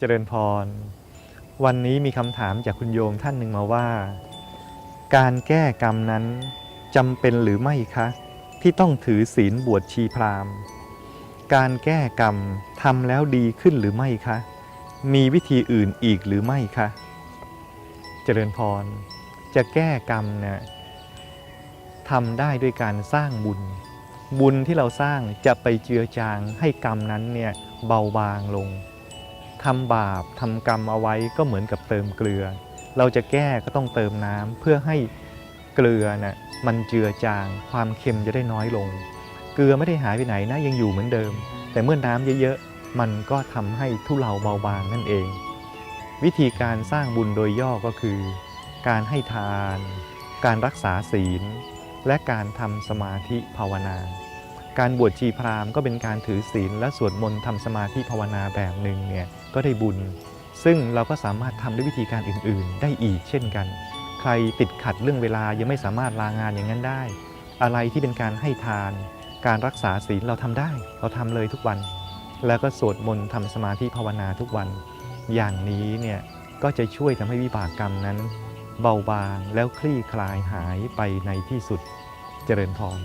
เจริญพร วันนี้มีคำถามจากคุณโยมท่านหนึ่งมาว่า การแก้กรรมนั้นจำเป็นหรือไม่คะ ที่ต้องถือศีลบวชชีพราหมณ์ การแก้กรรมทำแล้วดีขึ้นหรือไม่คะ มีวิธีอื่นอีกหรือไม่คะ เจริญพร จะแก้กรรมเนี่ยทำได้ด้วยการสร้างบุญ บุญที่เราสร้างจะไปเจือจางให้กรรมนั้นเนี่ยเบาบางลง ทำบาปทำกรรมเอาไว้ก็เหมือนกับเติมเกลือ เราจะแก้ก็ต้องเติมน้ำเพื่อให้เกลือน่ะมันเจือจาง ความเค็มจะได้น้อยลง เกลือไม่ได้หายไปไหนนะยังอยู่เหมือนเดิม แต่เมื่อน้ำเยอะๆมันก็ทำให้ทุเลาเบาบางนั่นเอง วิธีการสร้างบุญโดยย่อก็คือ การให้ทาน การรักษาศีล และการทำสมาธิภาวนา การบวชชีพราหมณ์ก็เป็นการถือศีลและสวดมนต์ทำสมาธิภาวนาแบบหนึ่งเนี่ยก็ได้บุญ ซึ่งเราก็สามารถทำด้วยวิธีการอื่น ๆ ได้อีกเช่นกัน ใครติดขัดเรื่องเวลายังไม่สามารถลางานอย่างนั้นได้ อะไรที่เป็นการให้ทาน การรักษาศีลเราทำได้ เราทำเลยทุกวัน แล้วก็สวดมนต์ทำสมาธิภาวนาทุกวัน อย่างนี้เนี่ยก็จะช่วยทำให้วิบากกรรมนั้น เบาบางแล้วคลี่คลายหายไปในที่สุดเจริญพร